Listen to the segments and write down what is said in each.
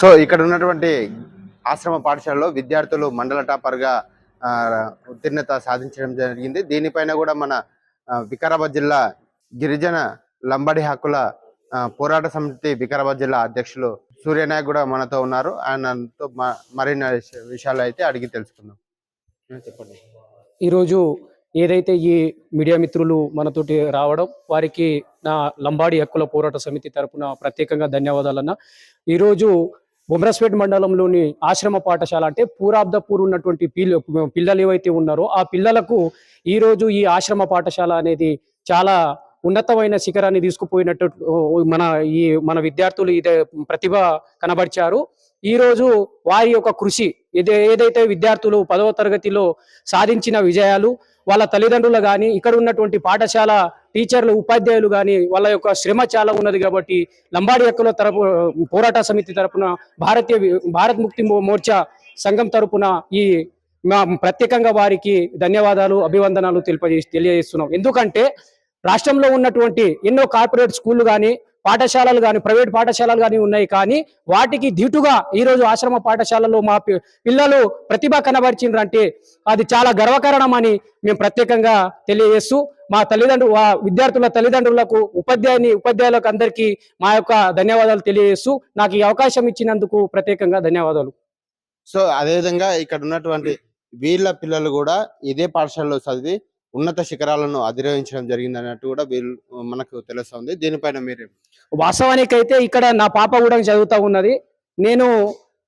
So ఇక్కడ ఉన్నటువంటి ఆశ్రమ పాఠశాలలో విద్యార్థులు మండల టాపర్గా ఉత్తీర్ణత సాధించడం జరిగింది. దీనిపైన కూడా మన వికారాబాద్ జిల్లా గిరిజన లంబడి హక్కుల పోరాట సమితి వికారాబాద్ జిల్లా అధ్యక్షులు సూర్యనాయక్ కూడా మనతో ఉన్నారు. ఆయనతో మ- మరిన్ని విషయాలు అయితే అడిగి తెలుసుకుందాం. చెప్పండి. ఈరోజు ఏదైతే ఈ మీడియా మిత్రులు మనతోటి రావడం వారికి నా లంబాడి హక్కుల పోరాట సమితి తరపున ప్రత్యేకంగా ధన్యవాదాలన్న. ఈరోజు బొమ్రస్పేట్ మండలంలోని ఆశ్రమ పాఠశాల అంటే పూరాబ్దపూర్ ఉన్నటువంటి పిల్ల పిల్లలు ఏవైతే ఉన్నారో ఆ పిల్లలకు ఈరోజు ఈ ఆశ్రమ పాఠశాల అనేది చాలా ఉన్నతమైన శిఖరాన్ని తీసుకుపోయినట్టు మన ఈ మన విద్యార్థులు ఇదే ప్రతిభ కనబరిచారు. ఈ రోజు వారి యొక్క కృషి ఇదే ఏదైతే విద్యార్థులు పదవ తరగతిలో సాధించిన విజయాలు వాళ్ళ తల్లిదండ్రులు కానీ ఇక్కడ ఉన్నటువంటి పాఠశాల టీచర్లు ఉపాధ్యాయులు కానీ వాళ్ళ యొక్క శ్రమ చాలా ఉన్నది కాబట్టి లంబాడి హక్కుల తరపు పోరాట సమితి తరపున భారతీయ భారత్ ముక్తి మో- మోర్చా సంఘం తరపున ఈ ప్రత్యేకంగా వారికి ధన్యవాదాలు అభివందనాలు తెలియజేస్తున్నాం. ఎందుకంటే రాష్ట్రంలో ఉన్నటువంటి ఎన్నో కార్పొరేట్ స్కూళ్ళు కానీ పాఠశాలలు కానీ ప్రైవేట్ పాఠశాలలు కానీ ఉన్నాయి కానీ వాటికి ధీటుగా ఈరోజు ఆశ్రమ పాఠశాలలో మా పిల్లలు ప్రతిభ కనబరిచిండ్రంటే అది చాలా గర్వకారణమని మేము ప్రత్యేకంగా తెలియజేస్తూ మా తల్లిదండ్రులు విద్యార్థుల తల్లిదండ్రులకు ఉపాధ్యాయుని ఉపాధ్యాయులకు అందరికీ మా యొక్క ధన్యవాదాలు తెలియజేస్తూ నాకు ఈ అవకాశం ఇచ్చినందుకు ప్రత్యేకంగా ధన్యవాదాలు. సో అదేవిధంగా ఇక్కడ ఉన్నటువంటి వీళ్ళ పిల్లలు కూడా ఇదే పాఠశాలలో చదివి ఉన్నత శిఖరాలను అధిరోహించడం జరిగింది అన్నట్టు కూడా వీళ్ళు మనకు తెలుస్తుంది. దీనిపైన మీరు వాస్తవానికి అయితే ఇక్కడ నా పాప కూడా చదువుతా ఉన్నది. నేను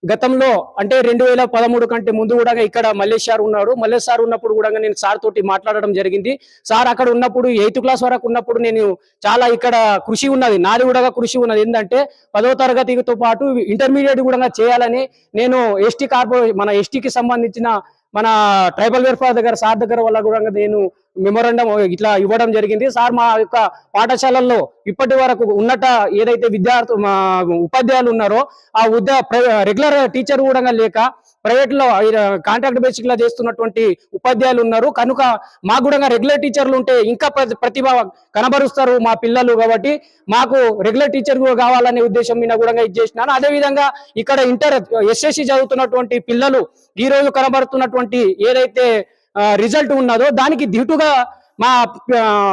గతంలో అంటే రెండు వేల పదమూడు కంటే ముందు కూడా ఇక్కడ మల్లేష్ సార్ ఉన్నాడు. మల్లేష్ సార్ ఉన్నప్పుడు కూడా నేను సార్ తోటి మాట్లాడడం జరిగింది. సార్ అక్కడ ఉన్నప్పుడు ఎయిత్ క్లాస్ వరకు ఉన్నప్పుడు నేను చాలా ఇక్కడ కృషి ఉన్నది. నాది కూడా కృషి ఉన్నది. ఏంటంటే పదో తరగతితో పాటు ఇంటర్మీడియట్ కూడా చేయాలని నేను ఎస్టీ కార్పొరేషన్ మన ఎస్టీకి సంబంధించిన మన ట్రైబల్ వెల్ఫేర్ దగ్గర సార్ దగ్గర వల్ల కూడా నేను మెమోరండం ఇట్లా ఇవ్వడం జరిగింది. సార్ మా యొక్క పాఠశాలల్లో ఇప్పటి వరకు ఉన్నట ఏదైతే విద్యార్థు ఉపాధ్యాయులు ఉన్నారో ఆ ఉద్యా రెగ్యులర్ టీచర్ కూడా లేక ప్రైవేట్లో కాంట్రాక్ట్ బేసిక్లో చేస్తున్నటువంటి ఉపాధ్యాయులు ఉన్నారు. కనుక మాకు కూడా రెగ్యులర్ టీచర్లు ఉంటే ఇంకా ప్రతిభ కనబరుస్తారు మా పిల్లలు కాబట్టి మాకు రెగ్యులర్ టీచర్ కూడా కావాలనే ఉద్దేశం మీద కూడా ఇది చేసినాను. అదే విధంగా ఇక్కడ ఇంటర్ ఎస్ఎస్సి చదువుతున్నటువంటి పిల్లలు ఈ రోజు కనబడుతున్నటువంటి ఏదైతే రిజల్ట్ ఉన్నదో దానికి దిటుగా మా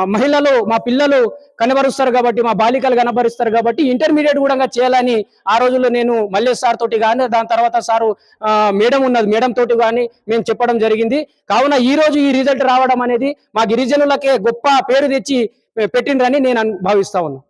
మహిళలు మా పిల్లలు కనబరుస్తారు కాబట్టి మా బాలికలు కనబరుస్తారు కాబట్టి ఇంటర్మీడియట్ కూడా చేయాలని ఆ రోజుల్లో నేను మల్లేష్ సార్ తోటి కానీ దాని తర్వాత సారు మేడం ఉన్నది మేడం తోటి కానీ మేము చెప్పడం జరిగింది. కావున ఈ రోజు ఈ రిజల్ట్ రావడం అనేది మా గిరిజనులకే గొప్ప పేరు తెచ్చి పెట్టిండ్రని నేను భావిస్తా ఉన్నాను